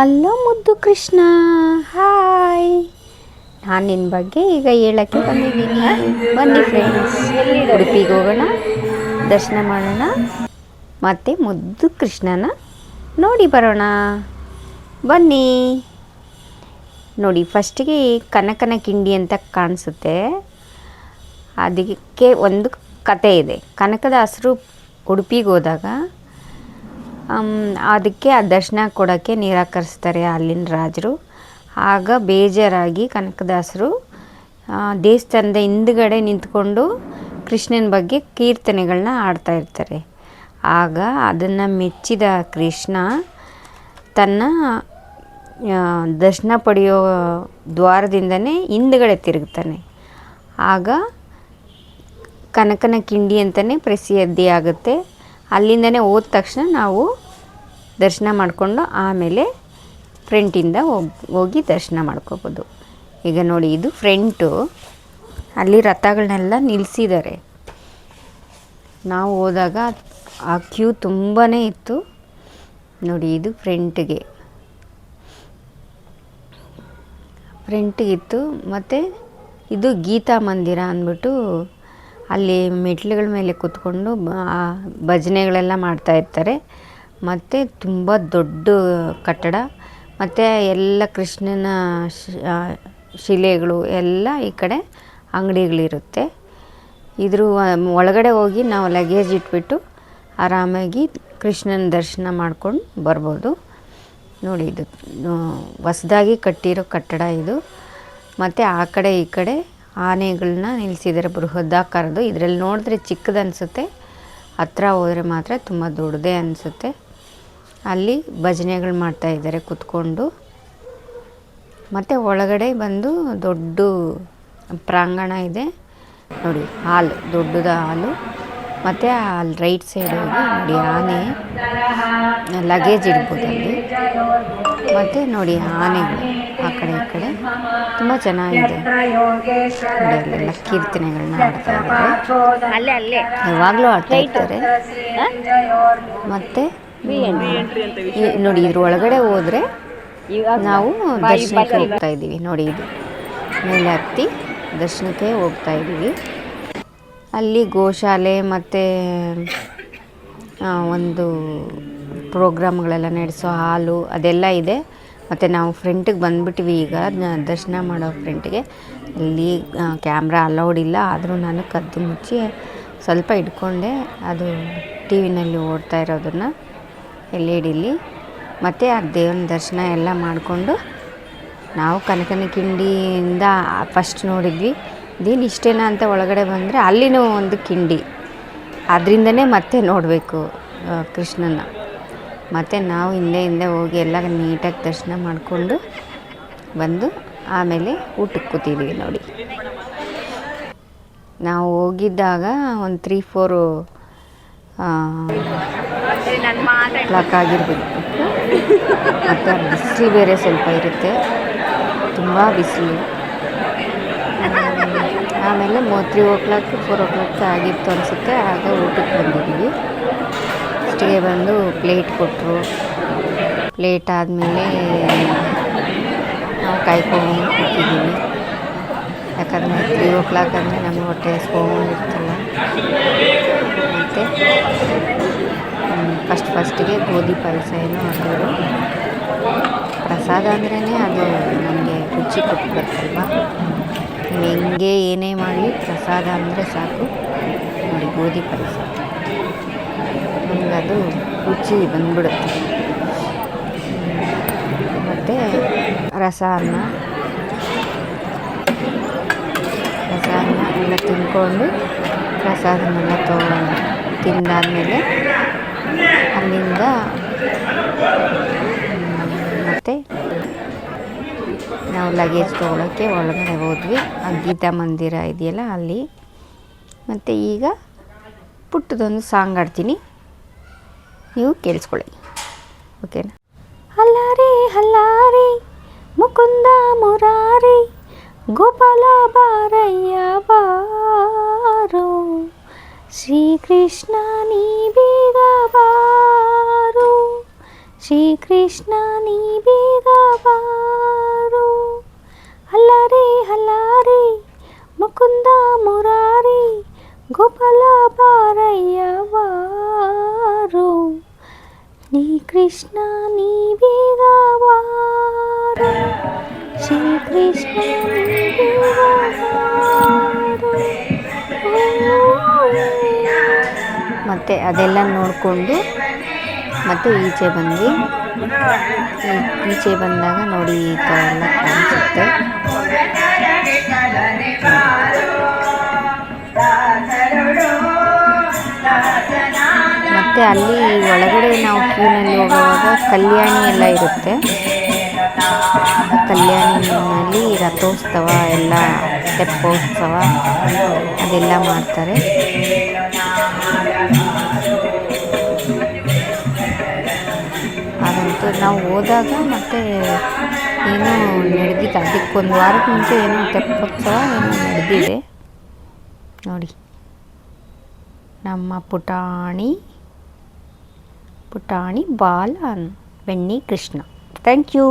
ಅಲ್ಲೋ ಮುದ್ದು ಕೃಷ್ಣ. ಹಾಯ್ ನಾನು ನಿನ್ನ ಬಗ್ಗೆ ಈಗ ಹೇಳಕ್ಕೆ ಬಂದಿದ್ದೀನಿ. ಬನ್ನಿ ಫ್ರೆಂಡ್ಸ್ ಉಡುಪಿಗೆ ಹೋಗೋಣ, ದರ್ಶನ ಮಾಡೋಣ, ಮತ್ತು ಮುದ್ದು ಕೃಷ್ಣನ ನೋಡಿ ಬರೋಣ. ಬನ್ನಿ. ನೋಡಿ ಫಸ್ಟಿಗೆ ಕನಕನ ಕಿಂಡಿ ಅಂತ ಕಾಣಿಸುತ್ತೆ. ಅದಕ್ಕೆ ಒಂದು ಕತೆ ಇದೆ. ಕನಕದ ಹಸಿರು ಉಡುಪಿಗೆ ಹೋದಾಗ ಅದಕ್ಕೆ ಆ ದರ್ಶನ ಕೊಡೋಕ್ಕೆ ನಿರಾಕರಿಸ್ತಾರೆ ಅಲ್ಲಿನ ರಾಜರು. ಆಗ ಬೇಜಾರಾಗಿ ಕನಕದಾಸರು ದೇವಸ್ಥಾನದ ಹಿಂದುಗಡೆ ನಿಂತ್ಕೊಂಡು ಕೃಷ್ಣನ ಬಗ್ಗೆ ಕೀರ್ತನೆಗಳನ್ನ ಆಡ್ತಾ ಇರ್ತಾರೆ. ಆಗ ಅದನ್ನು ಮೆಚ್ಚಿದ ಕೃಷ್ಣ ತನ್ನ ದರ್ಶನ ಪಡೆಯೋ ದ್ವಾರದಿಂದನೇ ಹಿಂದುಗಡೆ ತಿರುಗ್ತಾನೆ. ಆಗ ಕನಕನ ಕಿಂಡಿ ಅಂತಲೇ ಪ್ರಸಿದ್ಧಿ ಆಗುತ್ತೆ ಅಲ್ಲಿಂದನೇ ಹೋದ ತಕ್ಷಣ ನಾವು ದರ್ಶನ ಮಾಡಿಕೊಂಡು ಆಮೇಲೆ ಫ್ರೆಂಟಿಂದ ಹೋಗಿ ಹೋಗಿ ದರ್ಶನ ಮಾಡ್ಕೋಬೋದು. ಈಗ ನೋಡಿ ಇದು ಫ್ರೆಂಟು. ಅಲ್ಲಿ ರಥಗಳನ್ನೆಲ್ಲ ನಿಲ್ಲಿಸಿದ್ದಾರೆ ನಾವು ಹೋದಾಗ ಆ ಕ್ಯೂ ತುಂಬಾ ಇತ್ತು. ನೋಡಿ ಇದು ಫ್ರಂಟ್ಗೆ. ಫ್ರೆಂಟ್ಗಿತ್ತು ಮತ್ತು ಇದು ಗೀತಾ ಮಂದಿರ ಅಂದ್ಬಿಟ್ಟು ಅಲ್ಲಿ ಮೆಟ್ಲುಗಳ ಮೇಲೆ ಕೂತ್ಕೊಂಡು ಭಜನೆಗಳೆಲ್ಲ ಮಾಡ್ತಾ ಇರ್ತಾರೆ. ಮತ್ತು ತುಂಬ ದೊಡ್ಡ ಕಟ್ಟಡ. ಮತ್ತು ಎಲ್ಲ ಕೃಷ್ಣನ ಶಿಲೆಗಳು ಎಲ್ಲ ಈ ಕಡೆ ಅಂಗಡಿಗಳಿರುತ್ತೆ. ಇದ್ರ ಒಳಗಡೆ ಹೋಗಿ ನಾವು ಲಗೇಜ್ ಇಟ್ಬಿಟ್ಟು ಆರಾಮಾಗಿ ಕೃಷ್ಣನ ದರ್ಶನ ಮಾಡ್ಕೊಂಡು ಬರ್ಬೋದು. ನೋಡಿ, ಇದು ಹೊಸ್ದಾಗಿ ಕಟ್ಟಿರೋ ಕಟ್ಟಡ ಇದು. ಮತ್ತು ಆ ಕಡೆ ಈ ಕಡೆ ಆನೆಗಳನ್ನ ನಿಲ್ಲಿಸಿದ್ದಾರೆ ಬೃಹದಾಕಾರದ್ದು ಇದರಲ್ಲಿ ನೋಡಿದ್ರೆ ಚಿಕ್ಕದು ಅನಿಸುತ್ತೆ. ಹತ್ರ ಹೋದರೆ ಮಾತ್ರ ತುಂಬ ದೊಡ್ಡದೇ ಅನಿಸುತ್ತೆ. ಅಲ್ಲಿ ಭಜನೆಗಳು ಮಾಡ್ತಾ ಇದ್ದಾರೆ ಕುತ್ಕೊಂಡು. ಮತ್ತು ಒಳಗಡೆ ಬಂದು ದೊಡ್ಡ ಪ್ರಾಂಗಣ ಇದೆ. ನೋಡಿ, ಹಾಲು, ದೊಡ್ಡದ ಹಾಲು. ಮತ್ತು ಅಲ್ಲಿ ರೈಟ್ ಸೈಡ್ ಹೋಗಿ ನೋಡಿ, ಆನೆ ಲಗೇಜ್ ಇಡ್ಬೋದು ಅಲ್ಲಿ. ಮತ್ತು ನೋಡಿ, ಆನೆಗಳು ಆ ಕಡೆ ಕಡೆ ತುಂಬ ಚೆನ್ನಾಗಿದೆ. ಎಲ್ಲ ಕೀರ್ತನೆಗಳನ್ನ ಆಡ್ತಾ ಇದ್ದಾರೆ. ಯಾವಾಗಲೂ ಆಡ್ತಾ ಇರ್ತಾರೆ. ಮತ್ತೆ ನೋಡಿ ಇದ್ರ ಒಳಗಡೆ ಹೋದರೆ ನಾವು ದರ್ಶನಕ್ಕೆ ಹೋಗ್ತಾ ಇದ್ದೀವಿ. ನೋಡಿ ಇದು. ಮೇಲೆ ಹತ್ತಿ ದರ್ಶನಕ್ಕೆ ಹೋಗ್ತಾ ಇದ್ದೀವಿ. ಅಲ್ಲಿ ಗೋಶಾಲೆ ಮತ್ತು ಒಂದು ಪ್ರೋಗ್ರಾಮ್ಗಳೆಲ್ಲ ನಡೆಸೋ ಹಾಲು ಅದೆಲ್ಲ ಇದೆ. ಮತ್ತು ನಾವು ಫ್ರಂಟಿಗೆ ಬಂದುಬಿಟ್ಟಿವಿ ಈಗ. ದರ್ಶನ ಮಾಡೋ ಫ್ರಂಟಿಗೆ ಇಲ್ಲಿ ಕ್ಯಾಮ್ರಾ ಅಲೌಡ್ ಇಲ್ಲ. ಆದರೂ ನಾನು ಕದ್ದು ಮುಚ್ಚಿ ಸ್ವಲ್ಪ ಇಟ್ಕೊಂಡೆ. ಅದು ಟಿ ವಿನಲ್ಲಿ ಓಡ್ತಾ ಇರೋದನ್ನು ಎಲ್ ಇ ಮತ್ತು ಆ ದೇವನ ದರ್ಶನ ಎಲ್ಲ ಮಾಡಿಕೊಂಡು ನಾವು ಕನಕನ ಕಿಂಡಿಯಿಂದ ಫಸ್ಟ್ ನೋಡಿದ್ವಿ. ಇದೇನು ಇಷ್ಟೇನಾ ಅಂತ ಒಳಗಡೆ ಬಂದರೆ ಅಲ್ಲಿನೂ ಒಂದು ಕಿಂಡಿ. ಅದರಿಂದನೇ ಮತ್ತೆ ನೋಡಬೇಕು ಕೃಷ್ಣನ. ಮತ್ತು ನಾವು ಹಿಂದೆ ಹಿಂದೆ ಹೋಗಿ ಎಲ್ಲ ನೀಟಾಗಿ ದರ್ಶನ ಮಾಡಿಕೊಂಡು ಬಂದು ಆಮೇಲೆ ಊಟಕ್ಕೆ ಕೂತಿದ್ದೀವಿ ನೋಡಿ. ನಾವು ಹೋಗಿದ್ದಾಗ ಒಂದು ತ್ರೀ ಫೋರು ಕ್ಲಾಕ್ ಆಗಿರ್ಬೇಕು. ಮತ್ತು ಬಿಸಿಲು ಬೇರೆ ಸ್ವಲ್ಪ ಇರುತ್ತೆ. ತುಂಬ ಬಿಸಿಲು. ಆಮೇಲೆ ಮೊ three o'clock four o'clock ಆಗಿತ್ತು ಅನಿಸುತ್ತೆ, ಆಗ ಊಟಕ್ಕೆ ಬಂದಿದ್ದೀವಿ ಅಷ್ಟಿಗೆ ಬಂದು ಪ್ಲೇಟ್ ಕೊಟ್ಟರು. ಪ್ಲೇಟ್ ಆದಮೇಲೆ ನಾವು ಕಾಯ್ಕೊಂಡು ಕೂತಿದ್ದೀವಿ. ಯಾಕಂದರೆ ತ್ರೀ ಓ ಕ್ಲಾಕ್ ಅಂದರೆ ನಮಗೆ ಹೊಟ್ಟೆ ಹಸ್ಕೊಂಡಿರ್ತಲ್ಲ ಮತ್ತು ಫಸ್ಟ್ ಫಸ್ಟಿಗೆ ಗೋಧಿ ಪಾಯಸ ಏನೋ ಹಾಕೋರು ಪ್ರಸಾದ ಅಂದ್ರೇ ಅದು ನಮಗೆ ರುಚಿ ಕೊಟ್ಟು ನೀವು ಹೆಂಗೆ ಏನೇ ಮಾಡಲಿ ಪ್ರಸಾದ ಅಂದರೆ ಸಾಕು. ನೋಡಿ, ಗೋಧಿ ಪಾಯಸ. ನಮ್ಗೆ ಅದು ರುಚಿ ಬಂದ್ಬಿಡುತ್ತೆ. ಮತ್ತು ರಸ ಅನ್ನ. ರಸ ಅನ್ನ ಎಲ್ಲ ತಿನ್ಕೊಂಡು ಪ್ರಸಾದನೆಲ್ಲ ತೊಗೊಂಡು ತಿಂದಾದಮೇಲೆ ಅಲ್ಲಿಂದ ಮತ್ತು ನಾವು ಲಗೇಜ್ ತೊಗೊಳಕ್ಕೆ ಒಳಗಡೆ ಹೋದ್ವಿ. ಆ ಗೀತಾ ಮಂದಿರ ಇದೆಯಲ್ಲ ಅಲ್ಲಿ. ಮತ್ತು ಈಗ ಪುಟ್ಟದೊಂದು ಸಾಂಗ್ ಆಡ್ತೀನಿ ನೀವು ಕೇಳಿಸ್ಕೊಳ್ಳಿ ಓಕೆನಾ ಹಲ್ಲಾರಿ ಹಲ್ಲಾರಿ ಮುಕುಂದ ಮುರಾರಿ ಗೋಪಾಲ ಬಾರಯ್ಯ ಬಾರೋ ಶ್ರೀಕೃಷ್ಣ ನೀ ಬೇಗ ಬಾರು ಶ್ರೀಕೃಷ್ಣ ನೀ ಬೇಗ ಬಾರು ಹಲ್ಲಾರೆ ಹಲ್ಲಾರೆ ಮುಕುಂದ ಮುರಾರಿ ಗೋಪಾಲ ಬಾರಯ್ಯವಾರು ನೀ ಕೃಷ್ಣ ನೀ ಬೇಗ ಬಾರು ಶ್ರೀಕೃಷ್ಣ ನೀ ಬೇಗ ಬಾರು. ಮತ್ತೆ ಅದೆಲ್ಲ ನೋಡಿಕೊಂಡು ಮತ್ತೆ ಈಚೆ ಬಂದ್ವಿ ಈ- ಈಚೆ ಬಂದಾಗ ನೋಡಿ ಈ ಥರ ಎಲ್ಲ ಕಾಣಿಸುತ್ತೆ ಮತ್ತೆ ಅಲ್ಲಿ ಒಳಗಡೆ ನಾವು ಕ್ಯೂನಲ್ಲಿ ಹೋಗುವಾಗ ಕಲ್ಯಾಣಿ ಎಲ್ಲ ಇರುತ್ತೆ. ಕಲ್ಯಾಣಿನಲ್ಲಿ ರಥೋತ್ಸವ ಎಲ್ಲ ತೆಪ್ಪೋತ್ಸವ ಅದೆಲ್ಲ ಮಾಡ್ತಾರೆ. ಹಾಗಂತೂ ನಾವು ಹೋದಾಗ ಮತ್ತೆ ಏನೋ ನಡೆದಿದೆ. ಅದಕ್ಕೊಂದು ವಾರಕ್ಕೆ ಮುಂಚೆ ಏನೋ ತೆಪ್ಪೋತ್ಸವ ಏನೋ ನಡೆದಿದೆ. ನೋಡಿ, ನಮ್ಮ ಪುಟಾಣಿ ಪುಟಾಣಿ ಬಾಲ ಬೆಣ್ಣಿ ಕೃಷ್ಣ ಥ್ಯಾಂಕ್ ಯು